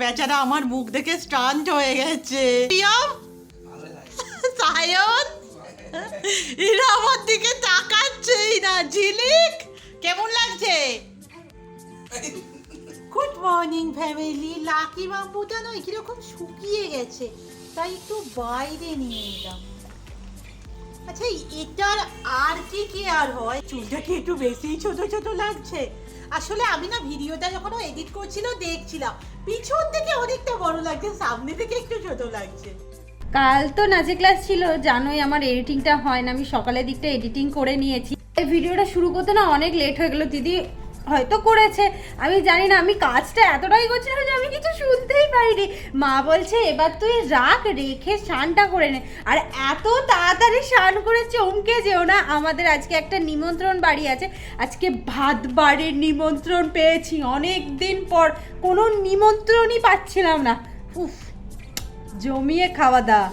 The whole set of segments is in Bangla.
বেচারা আমার মুখ দেখে স্টান্ট হয়ে গেছে। সায়ন? এরা আমার দিকে তাকাচ্ছেই না। ঝিলিক, কেমন লাগছে? গুড মর্নিং ফ্যামিলি লাকি বাবুটা নয় কীরকম শুকিয়ে গেছে। তাই একটু বাইরে নিয়ে এলাম। আচ্ছা এটার আর কি কি আর হয়? চুলটা কি একটু বেশি ছোট ছোট লাগছে? আসলে আমি না ভিডিওটা যখন এডিট করছিল, দেখছিলাম। পিছন থেকে অনেকটা বড় লাগছে, সামনে থেকে একটু ছোট লাগছে। কাল তো নাচে ক্লাস ছিল, জানোই আমার এডিটিংটা হয় না, আমি সকালের দিকটা এডিটিং করে নিয়েছি। এই ভিডিওটা শুরু করতে না অনেক লেট হয়ে গেল, দিদি। হয়তো করেছে। আমি জানি না, আমি কাজটা এতটাই করছিলাম যে আমি কিছু শুনতেই পাইনি। মা বলছে, এবার তুই রাখ, রেখে স্নানটা করে নে। আর এত তাড়াতাড়ি স্নান করে চমকে যেও না, আমাদের আজকে একটা নিমন্ত্রণ বাড়ি আছে। আজকে ভাত বাড়ির নিমন্ত্রণ পেয়েছি। অনেক দিন পর কোনো নিমন্ত্রণই পাচ্ছিলাম না। উফ, জমিয়ে খাওয়া দাওয়া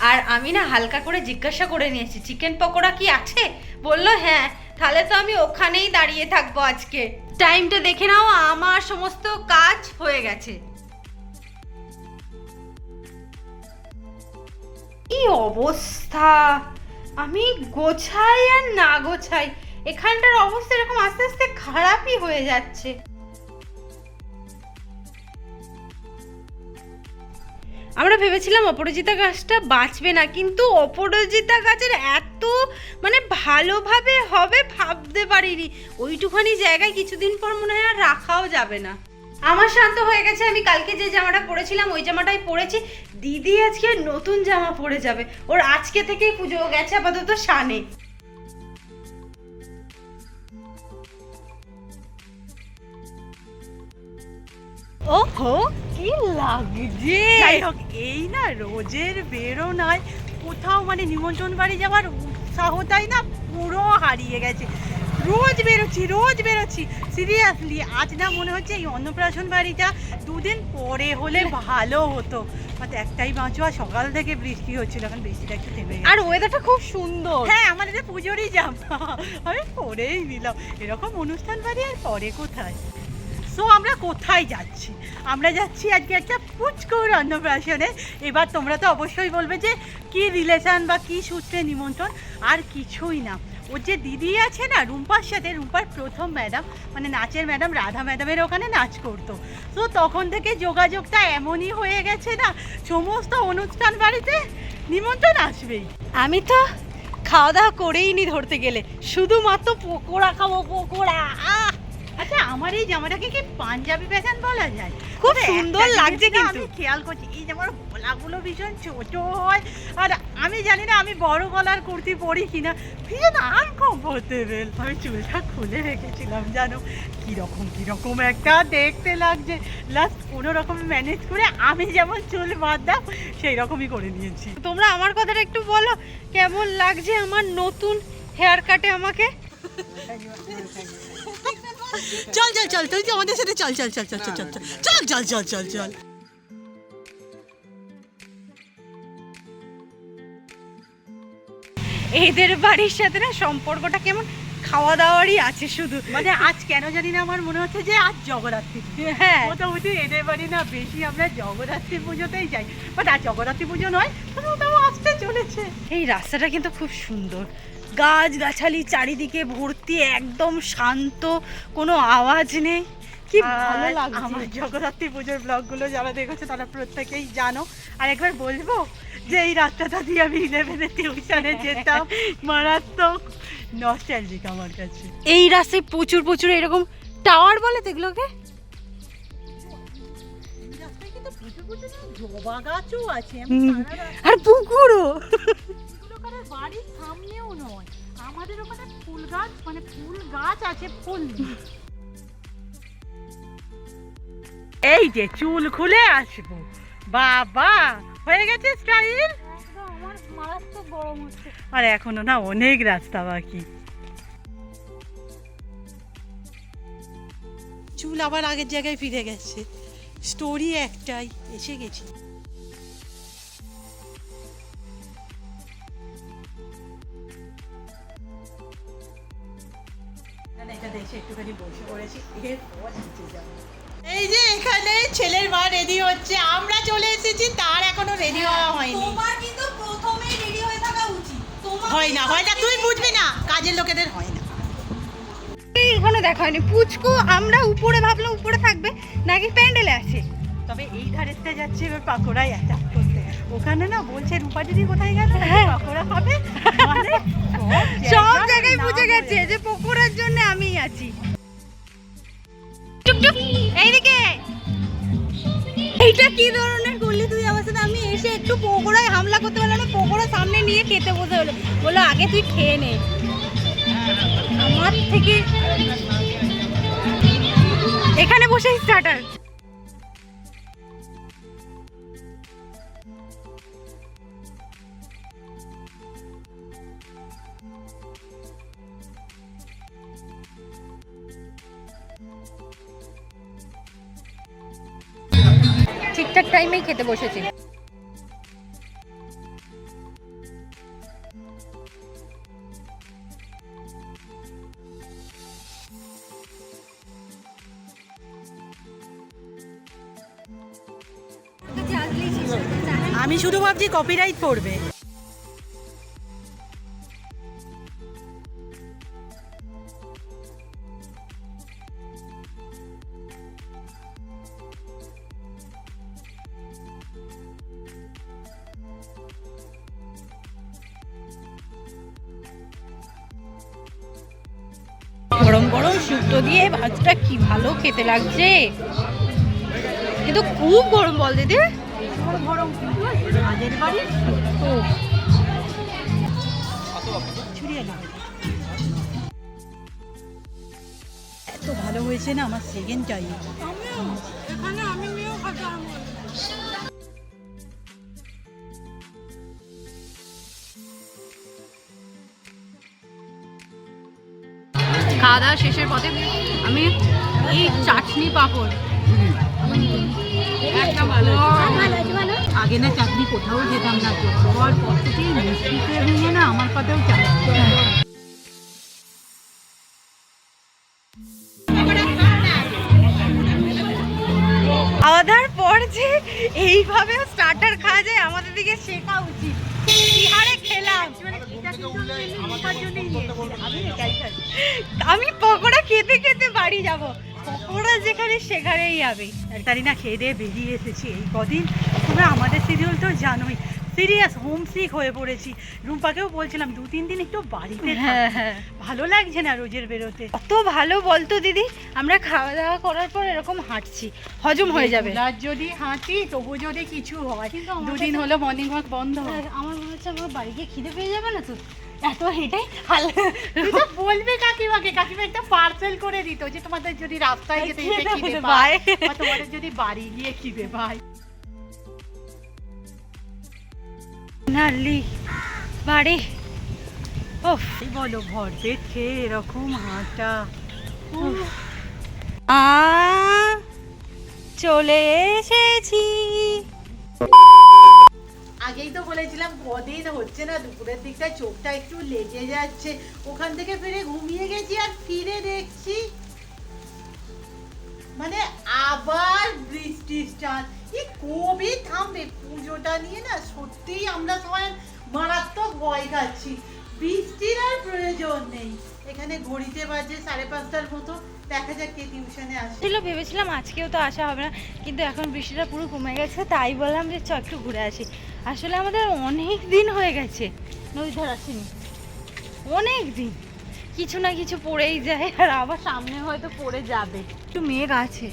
আর আমি না হালকা করে জিজ্ঞাসা করে নিয়েছি, চিকেন পকোড়া কি আছে? বলল হ্যাঁ। তাহলে তো আমি ওখানেই দাঁড়িয়ে থাকব আজকে। টাইমটা দেখে নাও, আমার সমস্ত কাজ হয়ে গেছে। কি অবস্থা? আমি গোছাই আর না গোছাই, এখানটার অবস্থা এরকম আস্তে আস্তে খারাপই হয়ে যাচ্ছে। আমরা ভেবেছিলাম অপরাজিতা গাছটা বাঁচবে না, কিন্তু অপরাজিতা গাছের এত মানে ভালোভাবে হবে ভাবতে পারিনি। ওইটুখানি জায়গায় কিছুদিন পর মনে হয় আর রাখাও যাবে না। আমার শান্ত হয়ে গেছে, আমি কালকে যে জামাটা পরেছিলাম, ওই জামাটাই পরেছি। দিদি আজকে নতুন জামা পরে যাবে, ওর আজকে থেকেই পুজো গেছে আপাতত শানে। ওহো কি লাগছে? যাই হোক এই না রোজের বেরোনায় কোথাও মানে নিমন্ত্রণ বাড়ি যাওয়ার উৎসাহটাই না পুরো হারিয়ে গেছে। রোজ বেরোচ্ছি রোজ বেরোচ্ছি। সিরিয়াসলি আজ না মনে হচ্ছে এই অন্নপ্রাশন বাড়িটা দুদিন পরে হলে ভালো হতো। বাট একটাই বাঁচোয়া সকাল থেকে বৃষ্টি হচ্ছিল এখন বৃষ্টিটা একটু থেমে আর ওয়েদারটা খুব সুন্দর। হ্যাঁ আমার এটা পুজোরই জামা। আমি পরেই নিলাম। এরকম অনুষ্ঠান বাড়ি আর পরে কোথায়? সো আমরা কোথায় যাচ্ছি? আমরা যাচ্ছি আজকে একটা পুচকৌর অন্নপ্রাশনে। এবার তোমরা তো অবশ্যই বলবে যে, কি রিলেশন বা কি সূত্রে নিমন্ত্রণ? আর কিছুই না। ওর যে দিদি আছে না, রুম্পার সাথে, রুম্পার প্রথম ম্যাডাম মানে নাচের ম্যাডাম রাধা ম্যাডামের ওখানে নাচ করতো। তো তখন থেকে যোগাযোগটা এমনই হয়ে গেছে না, সমস্ত অনুষ্ঠান বাড়িতে নিমন্ত্রণ আসবেই। আমি তো খাওয়া দাওয়া করেই নি ধরতে গেলে। শুধুমাত্র পকোড়া খাব, পকোড়া। আহ! আচ্ছা আমার এই জামাটাকে কি পাঞ্জাবি প্যাটার্ন বলা যায়? খুব সুন্দর লাগছে কিন্তু। আমি খেয়াল করছি এই জামার গলাগুলো ভীষণ ছোট হয় আর আমি জানি না আমি বড় গলার কুর্তি পরি কিনা। ভীষণ আনকমফোর্টেবল আমি চুলটা খুলে রেখেছিলাম জানো? কীরকম কীরকম একটা দেখতে লাগছে। লাস্ট কোনো রকম ম্যানেজ করে আমি যেমন চুল বাঁধতাম সেই রকমই করে নিয়েছি। তোমরা আমার কথাটা একটু বলো কেমন লাগছে আমার নতুন হেয়ার কাটে আমাকে? চল চল চল তুই আমাদের সাথে চল চল চল চল চল চল চল। চল চল চল চল এদের বাড়ির সাথে না সম্পর্কটা কেমন? খাওয়া দাওয়ারই আছে শুধু। মানে আজ কেন জানি না আমার মনে হচ্ছে যে আজ জগরাত্রি হ্যাঁ। মোটামুটি এদের বাড়ি না বেশি আমরা জগদ্ধাত্রী পুজোতেই যাই। বাট আর জগদ্ধাত্রী পুজো নয় তবে ওটাও আসতে চলেছে। এই রাস্তাটা কিন্তু খুব সুন্দর। গাছ গাছালি চারিদিকে ভর্তি একদম শান্ত কোনো আওয়াজ নেই। কি ভালো লাগছে। আমার জগদ্ধাত্রী পুজোর ব্লগগুলো যারা দেখেছে তারা প্রত্যেকেই জানো। আর একবার বলব যে এই রাস্তাটা দিয়ে আমি ইলেভেনে টিউশনে যেতাম মারাত্মক নস্টালজিক আমার কাছে। এই রাস্তায় প্রচুর প্রচুর এরকম টাওয়ার বলে তো এগুলোকে? আর পুকুরও। কারোর বাড়ির সামনেও নয়। আমাদের ওখানে ফুল গাছ মানে ফুল গাছ আছে ফুল এই যে চুল খুলে আসব। বাবা হয়ে গেছে স্টাইল? আমার মারাত্মক গরম হচ্ছে। আর এখনও না অনেক রাস্তা বাকি। চুল আবার আগের জায়গায় ফিরে গেছে। স্টোরি একটাই এসে গেছি। দেশে একটুখানি বসে পড়েছি। এরপর নিচে যাব। এই যে এখানে ছেলের মা রেডি হচ্ছে। আমরা চলে এসেছি তার এখনও রেডি হওয়া হয়নি। তোমার কিন্তু প্রথমেই রেডি হয়ে থাকা উচিত। তোমার হয় না হয় না তুই বুঝবি না। কাজের লোকেদের হয় না। এখনও দেখা হয়নি। পুচকু আমরা উপরে ভাবলাম উপরে থাকবে নাকি প্যান্ডেলে আছে। তবে এই ধারেতে যাচ্ছে এবার পাকোড়াই অ্যাটাক করতে। ওখানে না বলছে রূপা দিদি কোথায় গেছে হ্যাঁ। পাকোড়া খাবে? মানে সব জায়গায় বুঝে যে পকোড়ার জন্য আমি আছি। চুপ চুপ এইদিকে। এইটা কি ধরনের করলি তুই আমার সাথে আমি এসে একটু পকোড়ায় হামলা করতে পারলাম না পকোড়া সামনে নিয়ে খেতে বসে হলো। বলল আগে তুই খেয়ে নে। আমার থেকে এখানে বসে স্টার্টার ঠিকঠাক টাইমেই খেতে বসেছি। আমি শুধু ভাবছি কপিরাইট পড়বে। শুক্তো দিয়ে ভাতটা কি ভালো খেতে লাগছে? কিন্তু খুব গরম বল দিদি। ও। এত ভালো হয়েছে না আমার সেকেন্ড চাই এখানে আমি নিয়েও খাতে খাওয়া দাওয়া শেষের পথে আমি এই চাটনি পাঁপড়। আগে না চাকরি কোথাও যেতাম না পর থেকেই মিষ্টিতে ভেঙে না আমার পাতেও চাকরি খাওয়া দাওয়ার যে এইভাবে স্টার্টার খাওয়া যায়, আমাদের দিকে শেখা উচিত। আমি পকোড়া খেতে খেতে বাড়ি যাব। পকোড়া যেখানে, সেখানেই যাবে তারি না খেয়ে দিয়ে বেরিয়ে এসেছি এই কদিন। তোমরা আমাদের সিরিয়াল তো জানোই। সিরিয়াস হোম সিক হয়ে পড়েছি। রুম্পাকেও বলছিলাম দু তিন দিন একটু বাড়িতে হ্যাঁ হ্যাঁ। ভালো লাগছে না রোজের বেরোতে। কত ভালো বলতো দিদি আমরা খাওয়া দাওয়া করার পর এরকম হাঁটছি হজম হয়ে যাবে। আর যদি হাঁটি তবু যদি কিছু হয় কিন্তু দুদিন হলো মর্নিং ওয়াক বন্ধ আর আমার মনে হচ্ছে আমার বাড়ি গিয়ে খিদে পেয়ে যাবে না তো? এত হেঁটে হালকা বলবে কাকিমাকে কাকিমা একটা পার্সেল করে দিত যে তোমাদের যদি রাস্তায় যেতে খিদে। পায় তোমাদের যদি বাড়ি গিয়ে খিদে পায়। নালি বাড়ি। ও এই বলো ভরপেট খেয়ে এরকম হাঁটা। আ চলে এসেছি। আগেই তো বলেছিলাম কদিন হচ্ছে না দুপুরের দিকটা চোখটা একটু লেগে যাচ্ছে। ওখান থেকে ফিরে ঘুমিয়ে গেছি আর ফিরে দেখছি বৃষ্টি স্টার্ট এই কবে থামবে? পুজোটা নিয়ে না সত্যিই আমরা সবাই মারাত্মক ভয় খাচ্ছি। বৃষ্টির আর প্রয়োজন নেই। এখানে ঘড়িতে বাজে সাড়ে পাঁচটার মতো। দেখা যাক কে টিউশনে আসে। ছিল ভেবেছিলাম আজকেও তো আসা হবে না কিন্তু এখন বৃষ্টিটা পুরো কমে গেছে তাই বললাম যে চ একটু ঘুরে আসি। আসলে আমাদের অনেক দিন হয়ে গেছে। নদী ধার আসেনি। অনেক দিন। কিছু না কিছু পড়েই যায় আর আবার সামনে হয়তো পড়ে যাবে। একটু মেঘ আছে।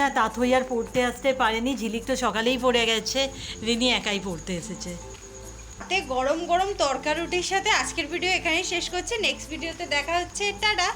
না তাঁতই আর পড়তে আসতে পারেনি, ঝিলিক তো সকালেই পড়ে গেছে, রিনি একাই পড়তে এসেছে। গরম গরম তরকারুটির সাথে আজকের ভিডিও এখানেই শেষ করছে নেক্সট ভিডিওতে দেখা হচ্ছে, টাটা।